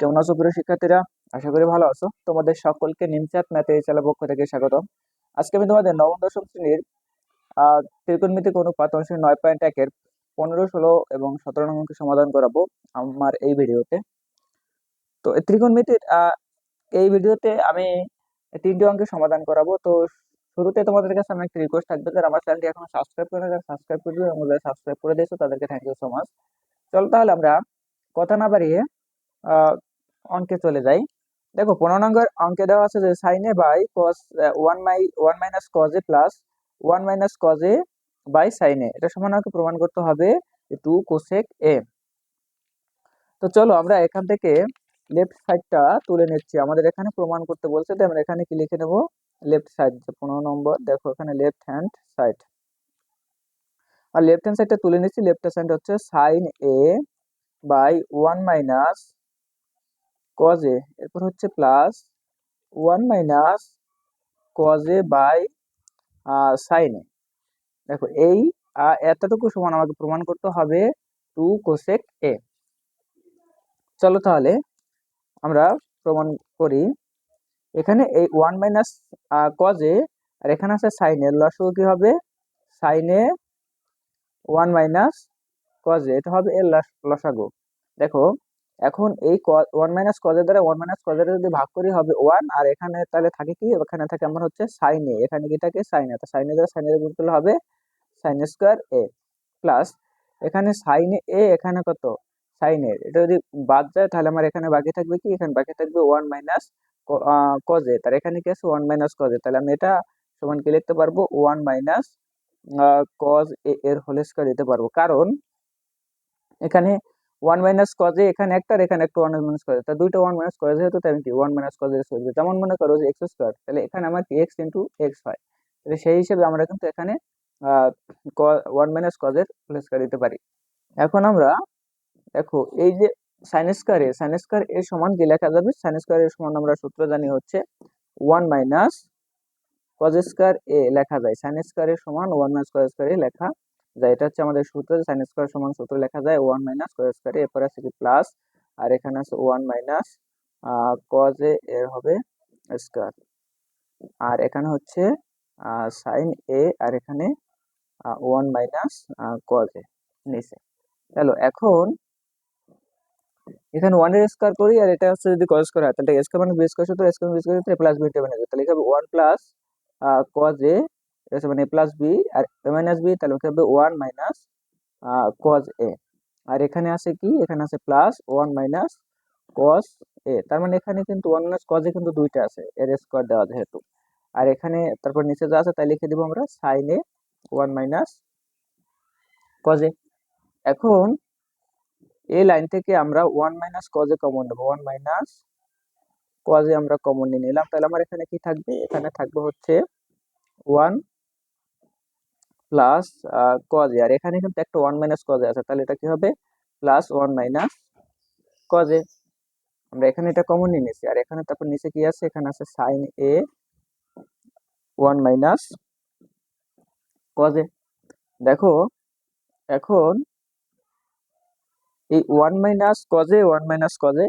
কেমন আছো প্রিয় শিক্ষার্থীরা? আশা করি ভালো আছো। তোমাদের সকলকে নিমচাঁদ ম্যাথে এই পক্ষ থেকে স্বাগত আজকে আমি তোমাদের নবম, দশম শ্রেণির ত্রিকোণমিতিক অনুপাত অংশ নয় পয়েন্ট একের পনেরো, ষোলো এবং সতেরো নং সমাধান করাবো আমার এই ভিডিওতে। তো ত্রিকোণমিতির এই ভিডিওতে আমি তিনটি অঙ্কের সমাধান করাবো। তো শুরুতে তোমাদের কাছে আমি একটা রিকোয়েস্ট থাকবে, যারা আমার চ্যানেলটি এখনও সাবস্ক্রাইব করে যারা সাবস্ক্রাইব করে এবং যারা সাবস্ক্রাইব করে দিয়েছ, তাদেরকে থ্যাংক ইউ সো মাচ চলো তাহলে আমরা কথা না বাড়িয়ে অঙ্কে চলে যাই। দেখো, পনেরো নম্বর অঙ্কে দেওয়া আছে যে sine A by cos one my one minus cos A plus one minus cos A by sine A এটা সমান আমাকে প্রমাণ করতে হবে টু কোসেক এ তো চলো, আমরা এখান থেকে লেফট সাইডটা তুলে নিচ্ছি। আমাদের এখানে প্রমাণ করতে বলছে, তো আমরা এখানে কি লিখে নেব? লেফট সাইড পনেরো নম্বর, দেখো, এখানে লেফট হ্যান্ড সাইড আর লেফট হ্যান্ড সাইডটা তুলে নিচ্ছি। লেফট হ্যান্ড সাইড হচ্ছে sine A by one minus cos এরপর হচ্ছে plus one minus cos by sine A দেখো, এই এতটুকু সমান আমাকে প্রমাণ করতে হবে টু কোসেক এ চলো তাহলে, আমরা প্রমাণ করি। এখানে এই ওয়ান মাইনাস কজ আর এখানে আছে সাইন লসগু কি হবে? সাইনে ওয়ান মাইনাস কজে এটা হবে এর লসাগু। দেখো এখন এই ওয়ান মাইনাস কজের দ্বারা ওয়ান মাইনাস কজের যদি ভাগ করি হবে ওয়ান আর এখানে তাহলে থাকে কি? এখানে থাকে আমার হচ্ছে সাইনে এখানে কি থাকে? সাইনে তো সাইনে দ্বারা সাইনে গুণ করলে হবে সাইন স্কোয়ার এ প্লাস এখানে সাইনে এ এখানে কত? সাইন সাইনের এটা যদি বাদ যায় তাহলে আমার এখানে বাকি থাকবে কি? এখানে বাকি থাকবে ওয়ান মাইনাস কজে তার এখানে কি আছে? ওয়ান মাইনাস কজে তাহলে আমি এটা সমান কি লিখতে পারব? ওয়ান মাইনাস কজ এ এর হোল স্কোয়ার দিতে পারব। কারণ এখানে ওয়ান মাইনাস কজে এখানে একটা আর এখানে একটা ওয়ান মাইনাস কজে তা দুইটা ওয়ান মাইনাস কজে যেহেতু আমি কি? ওয়ান মাইনাস কজে স্কোয়ার যেমন মনে করো যে এক্স স্কোয়ার তাহলে এখানে আমার কি? এক্স ইন্টু এক্স হয়। তাহলে সেই হিসেবে আমরা কিন্তু এখানে ওয়ান মাইনাস কজের স্কোয়ার দিতে পারি। এখন আমরা দেখো, এই যে সাইন স্কোয়ার সাইন স্কোয়ার এর সমান কি লেখা যাবে? সাইন স্কোয়ার এর সমান আমরা সূত্র জানি হচ্ছে one minus cos square A লেখা যায়। সাইন স্কোয়ার এর সমান one minus cos square A লেখা যায় এটা হচ্ছে আমাদের সূত্র সাইন স্কোয়ার সমান সূত্র লেখা যায় ওয়ান মাইনাস কজ স্কোয়ার এরপর আছে কি প্লাস আর এখানে আছে ওয়ান মাইনাস কজ এ এর হবে স্কোয়ার আর এখানে হচ্ছে সাইন এ আর এখানে ওয়ান মাইনাস কজ এ নিচে। চলো এখন, এখানে ওয়ানের স্কোয়ার করি, আর এটা হচ্ছে যদি কজ স্কোয়ার হয়, তাহলে স্কোয়ার মানে বি স্কোয়ার সূত্র square B square plus B table তাহলে হবে ওয়ান প্লাস কজ এ এটা মানে এ প্লাস বি আর এ মাইনাস বি তাহলে হবে ওয়ান মাইনাস কজ এ আর এখানে আছে কি? এখানে আছে plus one minus cos A তার মানে এখানে কিন্তু ওয়ান মাইনাস কজ কিন্তু দুইটা আছে এর স্কোয়ার দেওয়া যেহেতু। আর এখানে তারপর নিচে যা আছে তাই লিখে দিব আমরা sine A one minus cos এখন এই লাইন থেকে আমরা ওয়ান মাইনাস কজে কমন নেব। ওয়ান মাইনাস কজে আমরা কমন নিয়ে নিলাম। তাহলে আমার এখানে কি থাকবে? এখানে থাকবে হচ্ছে ওয়ান প্লাস কজে আর এখানে কিন্তু একটা ওয়ান মাইনাস কজে আছে। তাহলে এটা কি হবে? প্লাস ওয়ান মাইনাস কজে আমরা এখানে এটা কমন নিয়ে নিয়েছি। আর এখানে তারপর নিচে কি আছে? এখানে আছে সাইন এ ওয়ান মাইনাস কজে দেখো, এখন এই ওয়ান মাইনাস কজে ওয়ান মাইনাস কজে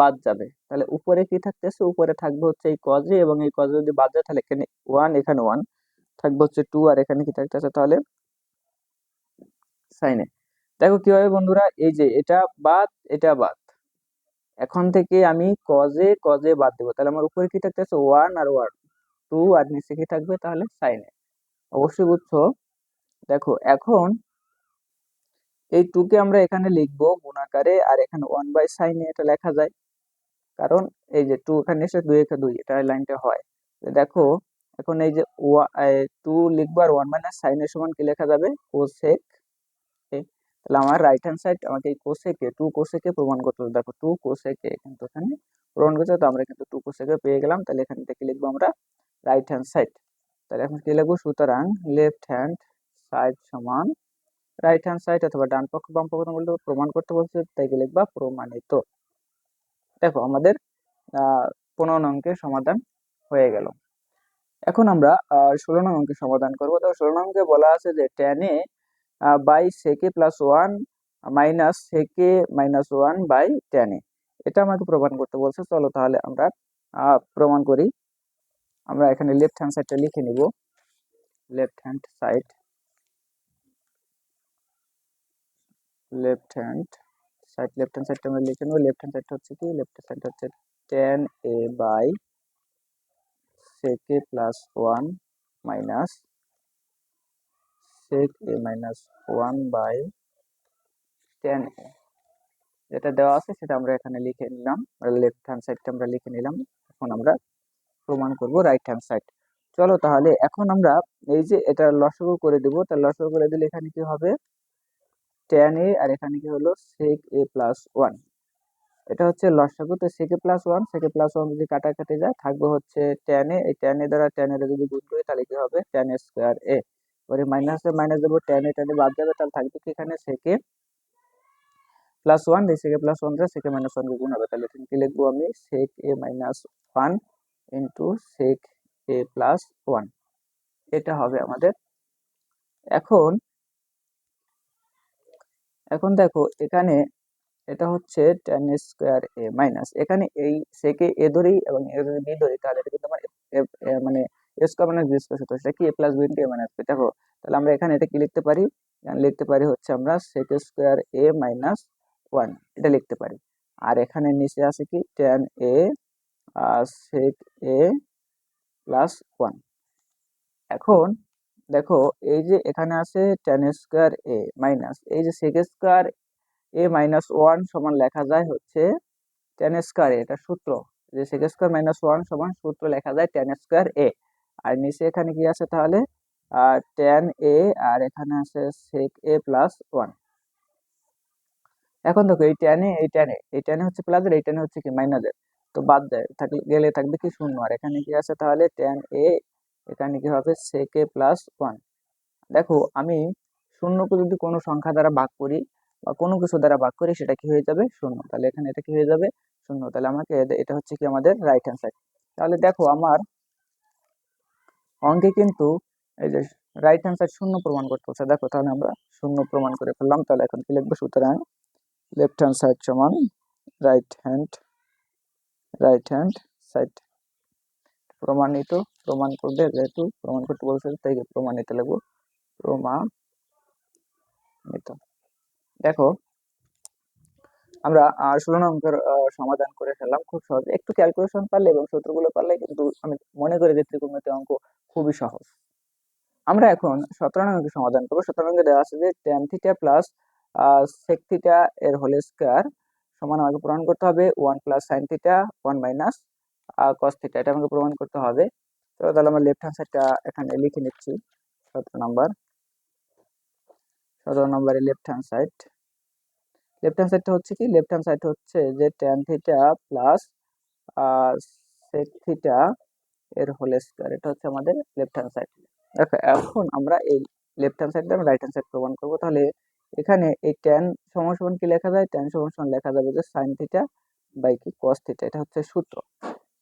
বাদ যাবে। তাহলে উপরে কি থাকতেছে? উপরে থাকবে হচ্ছে এই কজে এবং এই কজে যদি বাদ যায়, তাহলে এখানে ওয়ান এখানে ওয়ান থাকবে হচ্ছে টু আর এখানে কি থাকতেছে তাহলে সাইনে দেখো কি হবে বন্ধুরা? এই যে এটা বাদ এটা বাদ। এখন থেকে আমি কজে কজে বাদ দেবো। তাহলে আমার উপরে কি থাকতেছে ওয়ান আর ওয়ান টু আর নিচে কি থাকবে? তাহলে সাইনে অবশ্যই বুঝছ? দেখো, এখন এই টুকে আমরা এখানে লিখব গুণাকারে আর এখানে ওয়ান বাই সাইনে এটা লেখা যায়। কারণ এই যে টু এখানে এসে দুই একে দুই। এটা লাইনটা হয়। দেখো এখন এই যে টু লিখব আর ওয়ান মাইনাস সাইনের সমান কি লেখা যাবে? কোসেক তাহলে আমার রাইট হ্যান্ড সাইড আমাকে এই কোসেকে টু কোসেকে প্রমাণ করতে হবে। দেখো টু কোসেকে কিন্তু এখানে প্রমাণ করতে তো আমরা কিন্তু টু কোসেকে পেয়ে গেলাম। তাহলে এখান থেকে লিখব আমরা রাইট হ্যান্ড সাইড তাহলে এখন কি লিখব? সুতরাং লেফট হ্যান্ড সাইড সমান রাইট হ্যান্ড সাইড অথবা ডান পক্ষ, বাম পক্ষ বলতে প্রমাণ করতে বলছে, তাই কি লিখবা? প্রমাণিত। দেখো আমাদের পনেরো অঙ্কের সমাধান হয়ে গেল। এখন আমরা ষোলো নং অঙ্কের সমাধান করব। তো ষোলো নং অঙ্কে বলা আছে যে tan A by sec A plus one minus sec A minus one by tan A. এটা আমাকে প্রমাণ করতে বলছে। চলো তাহলে আমরা প্রমাণ করি। আমরা এখানে লেফট হ্যান্ড সাইডটা লিখে নিব। Left hand side left hand side left hand সাইডটা আমরা লিখে নেব। লেফট হ্যান্ড সাইডটা হচ্ছে কি? লেফট হ্যান্ড সাইড হচ্ছে tan A by sec a plus one minus sec a minus one by tan A যেটা দেওয়া আছে সেটা আমরা এখানে লিখে নিলাম। লেফট হ্যান্ড সাইডটা আমরা লিখে নিলাম। এখন আমরা প্রমাণ করব রাইট হ্যান্ড সাইড চলো তাহলে এখন আমরা এই যে এটা লসগু করে দিব তাহলে লসগু করে দিলে এখানে কি হবে? টেন এ আর এখানে কি হলো? sec এ প্লাস ওয়ান এটা হচ্ছে লসাগু। তো sec A plus one sec A plus one যদি কাটাকাটি যায়, থাকবে হচ্ছে টেন এ এই টেন এ দ্বারা টেন এর যদি গুণ করি, তাহলে কি হবে? টেন এ স্কোয়ার এ পরে মাইনাসে মাইনাস দেবো টেন এ টেন এ বাদ যাবে, তাহলে থাকবে কি এখানে? সেকে প্লাস ওয়ান এই sec A plus one sec A minus one গুণ হবে। তাহলে কি লিখব আমি? Sec A minus one into sec A plus one এটা হবে আমাদের। এখন এখন দেখো, এখানে এটা হচ্ছে টেন স্কোয়ার এ মাইনাস এখানে এই সেকে এ ধরি এবং এ যদি বি ধরি তাহলে এটা কিন্তু আমার মানে A square minus B square সূত্র। সেটা কি? A plus B into A minus B দেখো তাহলে আমরা এখানে এটা কি লিখতে পারি? লিখতে পারি হচ্ছে আমরা sec square A minus one এটা লিখতে পারি। আর এখানে নিচে আছে কি? Tan A sec A plus one এখন দেখো, এই যে এখানে আছে টেন স্কোয়ার এ মাইনাস এই যে sec square A minus one সমান লেখা যায় হচ্ছে টেন স্কোয়ার এটা সূত্র। যে সেক স্কোয়ার মাইনাস ওয়ান সমান সূত্র লেখা যায় টেন স্কোয়ার এ আর নিচে এখানে কি আছে তাহলে? টেন এ আর এখানে আছে সেক এ প্লাস ওয়ান এখন দেখো, এই টেনে এই টেনে এই টেনে হচ্ছে প্লাসের এই টেনে হচ্ছে কি? মাইনাসের তো বাদ দেয় থাকলে, গেলে থাকবে কি? শূন্য। আর এখানে কি আছে তাহলে? টেন এ এখানে কি হবে? সেক প্লাস ওয়ান দেখো, আমি শূন্যকে যদি কোনো সংখ্যা দ্বারা ভাগ করি বা কোনো কিছু দ্বারা ভাগ করি সেটা কি হয়ে যাবে? শূন্য। তাহলে এখানে এটা কি হয়ে যাবে? শূন্য। তাহলে আমাকে এটা হচ্ছে কি আমাদের রাইট হ্যান্ড সাইড তাহলে দেখো আমার অঙ্কে কিন্তু এই যে রাইট হ্যান্ড সাইড শূন্য প্রমাণ করতে হচ্ছে। দেখো তাহলে আমরা শূন্য প্রমাণ করে ফেললাম। তাহলে এখন কি লিখব? সুতরাং লেফট হ্যান্ড সাইড সমান right hand right hand side প্রমাণিত, প্রমাণ করবে যেহেতু প্রমাণ করতে বলছে, তাই প্রমাণিত লিখব। প্রমাণিত। দেখো, আমরা ষোলো নম্বর সমাধান করে ফেললাম খুব সহজ। একটু ক্যালকুলেশন পারলে এবং সূত্রগুলো পারলে কিন্তু আমি মনে করি যে ত্রিকোণমিতি অঙ্ক খুবই সহজ। আমরা এখন সতেরো নম্বরকে সমাধান করব। সতেরো নম্বরে দেওয়া আছে যে tan theta plus sec theta এর হোল স্কোয়ার সমান আমাকে প্রমাণ করতে হবে one plus sine theta one minus cos theta এটা আমাকে প্রমাণ করতে হবে। তো তাহলে আমরা লেফট হ্যান্ড সাইডটা এখানে লিখে নিচ্ছি, সতেরো নম্বর। সতেরো নম্বরে left hand side left hand সাইডটা হচ্ছে কি? লেফট হ্যান্ড সাইড হচ্ছে যে tan theta plus sec theta এর হোল স্কোয়ার এটা হচ্ছে আমাদের লেফট হ্যান্ড সাইড দেখো, এখন আমরা এই লেফট হ্যান্ড সাইড আমরা রাইট হ্যান্ড সাইড প্রমাণ করব। তাহলে এখানে এই ট্যান সমান কি লেখা যায়? ট্যান সমান লেখা যাবে যে সাইন থিটা বাই কি? কস থিটা এটা হচ্ছে সূত্র।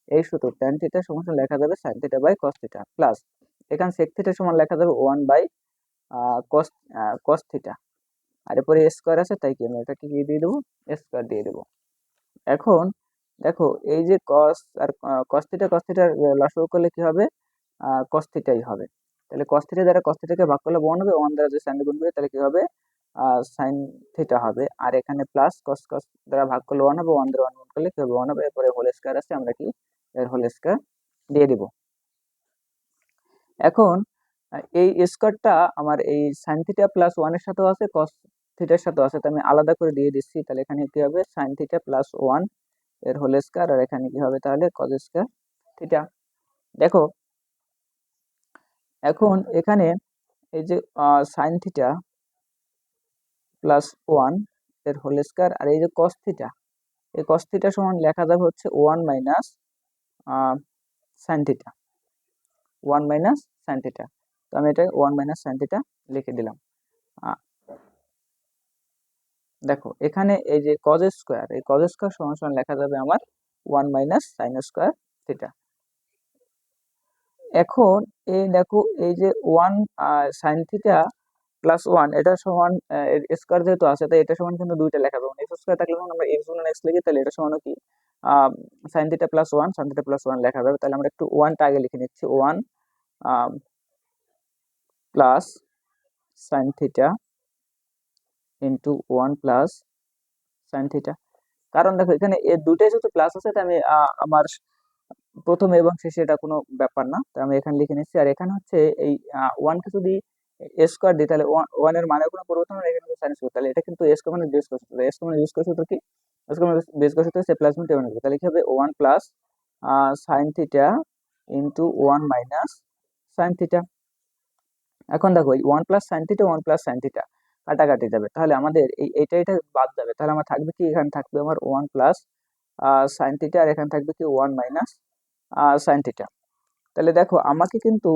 এই সূত্র ট্যান থিটা সমান সমান লেখা যাবে sine theta by cos theta plus এখানে সেক থিটা সমান লেখা যাবে one by cos cos theta আর এরপরে স্কোয়ার আছে, তাই কি আমি এটাকে কি দিয়ে দেবো? স্কোয়ার দিয়ে দেবো। এখন দেখো, এই যে কস আর কস থিটা কস থিটার লসাগু করলে কি হবে? কস থিটাই হবে। তাহলে কস থিটা দ্বারা কস থিটাকে ভাগ করলে ওয়ান হবে ওয়ান দ্বারা যদি সাইন গুণ করি, তাহলে কি হবে? সাইন থিটা হবে। আর এখানে প্লাস কস কস দ্বারা ভাগ করলে ওয়ান হবে ওয়ান দ্বারা ওয়ান গুণ করলে কি হবে? ওয়ান হবে। এরপরে হোল স্কোয়ার আছে, আমরা কি এর হোল স্কোয়ার দিয়ে দিব। এখন এই স্কোয়ারটা আমার এই সাইন থিটা প্লাস ওয়ানের সাথেও আছে কস থিটার সাথেও আছে। আমি আলাদা করে দিয়ে দিচ্ছি, তাহলে এখানে কি হবে? সাইন থিটা প্লাস ওয়ানের হোল স্কোয়ার আর এখানে কি হবে তাহলে? কজ স্কোয়ার থিটা দেখো, এখন এখানে এই যে সাইন থিটা প্লাস ওয়ানের হোল স্কোয়ার আর এই যে কস থিটা এই কস থিটা সমান লেখা যাবে হচ্ছে one minus sine theta one minus sine theta তো আমি এটা ওয়ান মাইনাস সাইন থিটা লিখে দিলাম। দেখো, এখানে এই যে কজ স্কোয়ার এই কজ স্কোয়ার সমান সমান লেখা যাবে আমার one minus sine square theta এখন এই দেখো, এই যে one sine theta plus one এটা সমান স্কোয়ার যেহেতু আছে, তাই এটা সমান কিন্তু দুইটা লেখা পাবো এক্স স্কোয়ার থাকলে আমরা এক্স গুণন এক্স লিখি, তাহলে এটা সমান কি? Sine theta plus one sine theta plus one লেখা যাবে। তাহলে আমরা একটু ওয়ানটা আগে লিখে নিচ্ছি। One plus sine theta into one plus sine theta কারণ দেখো, এখানে এ দুটাই যেহেতু প্লাস আছে, তাই আমি আমার প্রথমে এবং শেষে এটা কোনো ব্যাপার না। তাই আমি এখানে লিখে নিচ্ছি, আর এখানে হচ্ছে এই ওয়ানকে যদি স্কোয়ার দিই, তাহলে ওয়ানের মানে কোনো পরিবর্তন হলে এখানে সাইন স্কোয়ার তাহলে এটা কিন্তু এস কমানো বেস করতে হবে এস কমানো ইউজ করতে কি? এস কমানো বেস করতে হচ্ছে প্লাস মিন টেন। তাহলে কি হবে? One plus sine theta into one minus sine theta এখন দেখো, এই one plus sine theta one plus sine theta কাটাকাটি যাবে। তাহলে আমাদের এই, এটা এটা বাদ যাবে। তাহলে আমার থাকবে কি? এখানে থাকবে আমার ওয়ান প্লাস সাইন থিটা আর এখানে থাকবে কি? ওয়ান মাইনাস সাইন থিটা তাহলে দেখো, আমাকে কিন্তু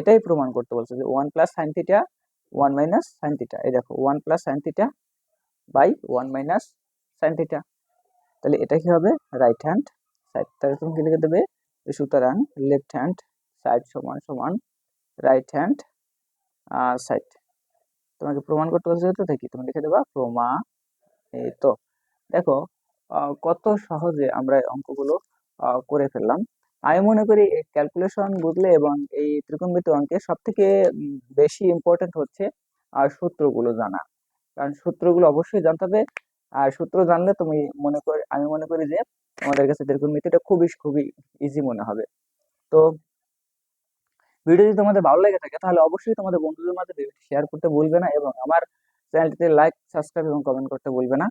এটাই প্রমাণ করতে বলছে যে one plus sine theta one minus sine theta এই দেখো one plus sine theta by one minus sine theta তাহলে এটা কি হবে? রাইট হ্যান্ড সাইড তাহলে তুমি কি লিখে দেবে? সুতরাং লেফট হ্যান্ড সাইড সমান সমান রাইট হ্যান্ড সাইড তোমাকে প্রমাণ করতে বলছে তো দেখি তুমি লিখে দেবা প্রমা এই তো দেখো কত সহজে আমরা অঙ্কগুলো করে ফেললাম। আমি মনে করি ক্যালকুলেশন বুঝলে এবং এই ত্রিকোণমিতি অঙ্কে সব থেকে বেশি ইম্পর্টেন্ট হচ্ছে আর সূত্রগুলো জানা। কারণ সূত্রগুলো অবশ্যই জানতে হবে। আর সূত্র জানলে তুমি মনে করি, আমি মনে করি যে তোমাদের কাছে ত্রিকোণমিতিটা খুবই খুবই ইজি মনে হবে। তো ভিডিও যদি তোমাদের ভালো লেগে থাকে, তাহলে অবশ্যই তোমাদের বন্ধুদের মাঝে ভিডিওটি শেয়ার করতে ভুলবে না এবং আমার চ্যানেলটিতে লাইক সাবস্ক্রাইব এবং কমেন্ট করতে ভুলবে না।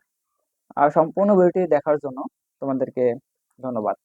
আর সম্পূর্ণ ভিডিওটি দেখার জন্য তোমাদেরকে ধন্যবাদ।